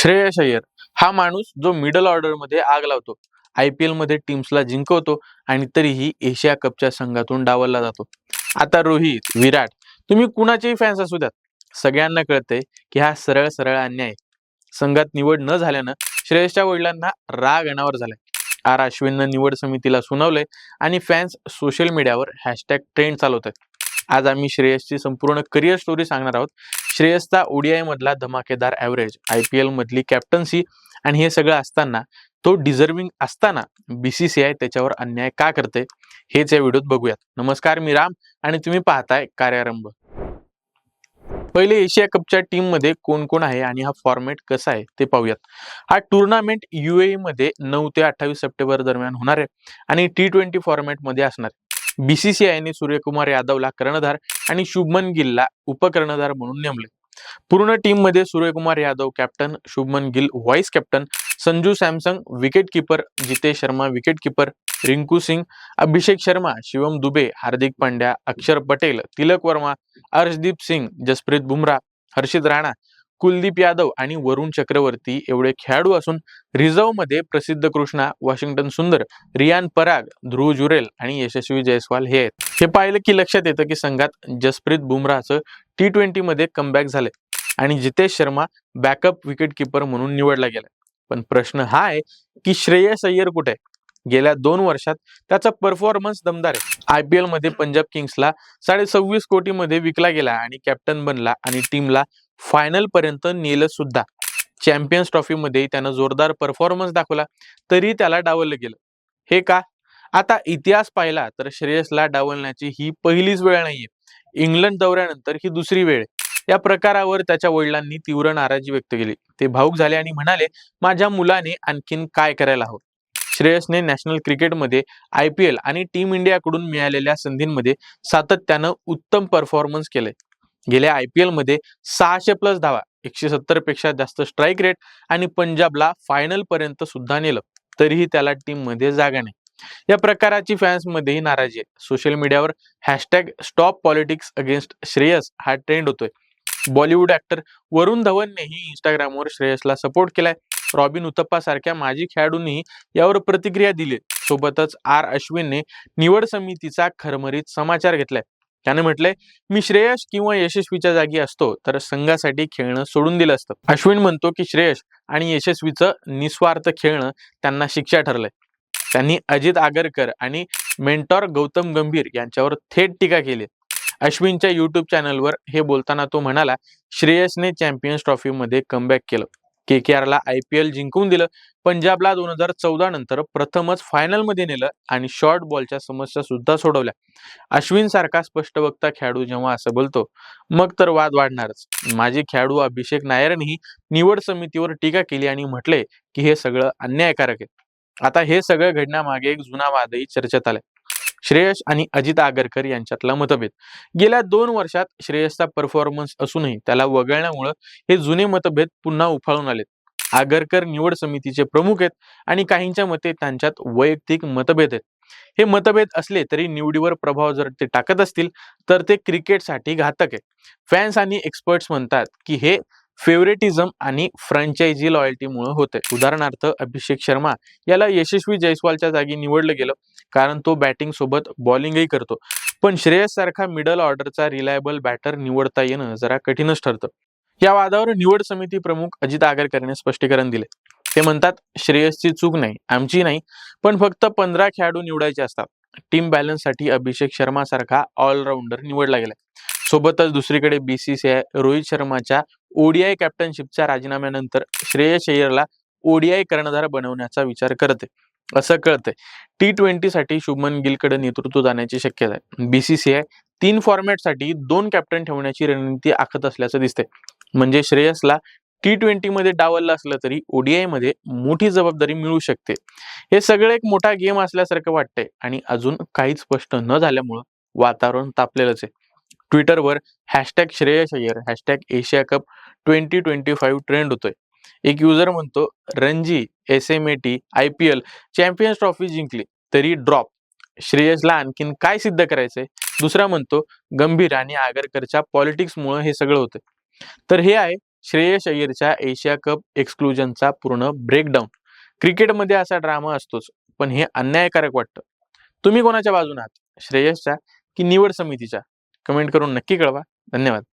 श्रेयस अय्यर हा माणूस जो मिडल ऑर्डरमध्ये आग लावतो. आय पी एलमध्ये टीम्सला जिंकवतो आणि तरीही एशिया कपच्या संघातून डावलला जातो. आता रोहित विराट तुम्ही कुणाचेही फॅन्स असू द्यात. सगळ्यांना कळतंय की हा सरळ सरळ अन्याय. संघात निवड न झाल्यानं श्रेयसच्या वडिलांना राग अनावर झालाय. आर अश्विननं निवड समितीला सुनावलंय आणि फॅन्स सोशल मीडियावर हॅशटॅग ट्रेंड चालवत आहेत आज आम्ही श्रेयसची संपूर्ण करिअर स्टोरी सांगणार आहोत. श्रेयसचा ओडीआय मधला धमाकेदार ॲव्हरेज आय पी एल मधली कॅप्टन्सी आणि हे सगळं असताना तो डिझर्विंग असताना बीसीसीआय त्याच्यावर अन्याय का करते हेच या व्हिडिओत बघूयात. नमस्कार मी राम आणि तुम्ही पाहताय कार्यारंभ. पहिले एशिया कपच्या टीममध्ये कोण कोण आहे आणि हा फॉर्मॅट कसा आहे ते पाहूयात. हा टुर्नामेंट युएई मध्ये नऊ ते अठ्ठावीस सप्टेंबर दरम्यान होणार आहे आणि टी ट्वेंटी फॉर्मॅटमध्ये असणार बीसीसीआयने सूर्यकुमार यादवला कर्णधार आणि शुभमन गिलला उपकर्णधार म्हणून नेमले. पूर्ण टीममध्ये Suryakumar Yadav captain Shubman Gill vice captain Sanju Samson wicket keeper Jitesh Sharma wicket keeper Rinku Singh Abhishek Sharma Shivam Dube Hardik Pandya Axar Patel Tilak Verma Arshdeep Singh Jasprit Bumrah हर्षित राणा कुलदीप यादव आणि वरुण चक्रवर्ती एवढे खेळाडू असून रिझर्व्हमध्ये प्रसिद्ध कृष्णा वॉशिंग्टन सुंदर रियान पराग ध्रुव जुरेल आणि यशस्वी जयस्वाल हे आहेत. हे पाहिलं की लक्षात येतं की संघात जसप्रीत बुमराहचं टी ट्वेंटी मध्ये कमबॅक झाले आणि Jitesh Sharma backup wicket keeper म्हणून निवडला गेला पण प्रश्न हा आहे की श्रेयस अय्यर कुठे? गेल्या दोन वर्षात त्याचा परफॉर्मन्स दमदार आहे. आय पी एलमध्ये पंजाब किंग्सला साडे सव्वीस कोटी मध्ये विकला गेला आणि कॅप्टन बनला आणि टीमला फायनल पर्यंत नेलं सुद्धा. चॅम्पियन्स ट्रॉफीमध्ये त्यानं जोरदार परफॉर्मन्स दाखवला तरी त्याला डावललं गेलं. हे का? आता इतिहास पाहिला तर श्रेयसला डावलण्याची ही पहिलीच वेळ नाहीये. इंग्लंड दौऱ्यानंतर ही दुसरी वेळ. या प्रकारावर त्याच्या वडिलांनी तीव्र नाराजी व्यक्त केली. ते भाऊक झाले आणि म्हणाले माझ्या मुलाने आणखीन काय करायला हवं? श्रेयसने नॅशनल क्रिकेटमध्ये आय पी एल आणि टीम इंडियाकडून मिळालेल्या संधींमध्ये सातत्यानं उत्तम परफॉर्मन्स केले गेल्या आय पी एलमध्ये सहाशे प्लस धावा एकशे सत्तरपेक्षा जास्त स्ट्राईक रेट आणि पंजाबला फायनल पर्यंत सुद्धा नेलं. तरीही त्याला टीममध्ये जागा नाही. या प्रकाराची फॅन्स मध्येही नाराजी आहे. सोशल मीडियावर hashtag stop politics against Shreyas हा ट्रेंड होतोय. बॉलिवूड ऍक्टर वरुण धवननेही इंस्टाग्रामवर श्रेयसला सपोर्ट केलाय. रॉबिन उथप्पा सारख्या माजी खेळाडूंनी यावर प्रतिक्रिया दिली. सोबतच आर अश्विनने निवड समितीचा खरमरीत समाचार घेतलाय. त्याने म्हटलंय मी श्रेयस किंवा यशस्वीच्या जागी असतो तर संघासाठी खेळणं सोडून दिलं असतं. अश्विन म्हणतो की श्रेयस आणि यशस्वीचं निस्वार्थ खेळणं त्यांना शिक्षा ठरलंय. त्यांनी अजित आगरकर आणि मेंटॉर गौतम गंभीर यांच्यावर थेट टीका केली. अश्विनच्या युट्यूब चॅनलवर हे बोलताना तो म्हणाला श्रेयसने चॅम्पियन्स ट्रॉफीमध्ये कमबॅक केलं. के के आरला आय पी एल जिंकून दिलं. पंजाबला दोन हजार चौदा नंतर प्रथमच फायनलमध्ये नेलं आणि शॉर्ट बॉलच्या समस्या सुद्धा सोडवल्या. अश्विन सारखा स्पष्ट वक्ता खेळाडू जेव्हा असं बोलतो मग तर वाद वाढणारच. माजी खेळाडू अभिषेक नायरनेही निवड समितीवर टीका केली आणि म्हटले की हे सगळं अन्यायकारक आहे. आता हे सगळं घडण्यामागे एक जुना वादही चर्चेत आलाय. श्रेयस आणि अजित आगरकर यांच्यातला मतभेद. गेल्या दोन वर्षात श्रेयसचा परफॉर्मन्स असूनही त्याला वगळण्यामुळं हे जुने मतभेद पुन्हा उफाळून आलेत. आगरकर निवड समितीचे प्रमुख आहेत आणि काहींच्या मते त्यांच्यात वैयक्तिक मतभेद आहेत. हे मतभेद असले तरी निवडीवर प्रभाव जर ते टाकत असतील तर ते क्रिकेटसाठी घातक आहे फॅन्स आणि एक्सपर्ट्स म्हणतात की हे फेवरेटिझम आणि फ्रँचायझी लॉयल्टीमुळे होते. उदाहरणार्थ अभिषेक शर्मा याला यशस्वी जयस्वालच्या जागी निवडलं गेलं कारण तो बॅटिंग सोबत बॉलिंगही करतो. पण श्रेयस सारखा मिडल ऑर्डरचा रिलायबल बॅटर निवडता येणं जरा कठीणच ठरतं. या वादावर निवड समिती प्रमुख अजित आगरकरने स्पष्टीकरण दिले. ते म्हणतात श्रेयसची चूक नाही आमची नाही पण फक्त पंधरा खेळाडू निवडायचे असतात. टीम बॅलन्ससाठी अभिषेक शर्मा सारखा ऑलराऊंडर निवडला गेला सोबतच दुसरीकडे बीसीसीआय रोहित शर्माच्या ओडीआय कॅप्टनशिपच्या राजीनाम्यानंतर श्रेयस अय्यरला ओडीआय कर्णधार बनवण्याचा विचार करते असं कळतंय. टी ट्वेंटीसाठी शुभमन गिलकडे नेतृत्व जाण्याची शक्यता आहे. बीसीसीआय तीन फॉर्मॅटसाठी दोन कॅप्टन ठेवण्याची रणनीती आखत असल्याचं दिसतंय. म्हणजे श्रेयसला टी ट्वेंटी मध्ये डावललं असलं तरी ओडीआयमध्ये मोठी जबाबदारी मिळू शकते. हे सगळं एक मोठा गेम असल्यासारखं वाटतंय आणि अजून काहीच स्पष्ट न झाल्यामुळं वातावरण तापलेलंच आहे. ट्विटरवर hashtag Shreyas Iyer hashtag Asia cup twenty twenty five trend होतोय. एक युजर म्हणतो Ranji S M A T I P L champions trophy जिंकली तरी ड्रॉप. श्रेयसला आणखीन काय सिद्ध करायचंय? दुसरा म्हणतो गंभीर आणि आगरकरच्या पॉलिटिक्समुळे हे सगळं होतं तर हे आहे श्रेयस अय्यरच्या एशिया कप एक्सक्लुजनचा पूर्ण ब्रेकडाऊन. क्रिकेटमध्ये असा ड्रामा असतोच पण हे अन्यायकारक वाटतं. तुम्ही कोणाच्या बाजून आहात? श्रेयसच्या की निवड समितीच्या? कमेंट करून नक्की कळवा. धन्यवाद.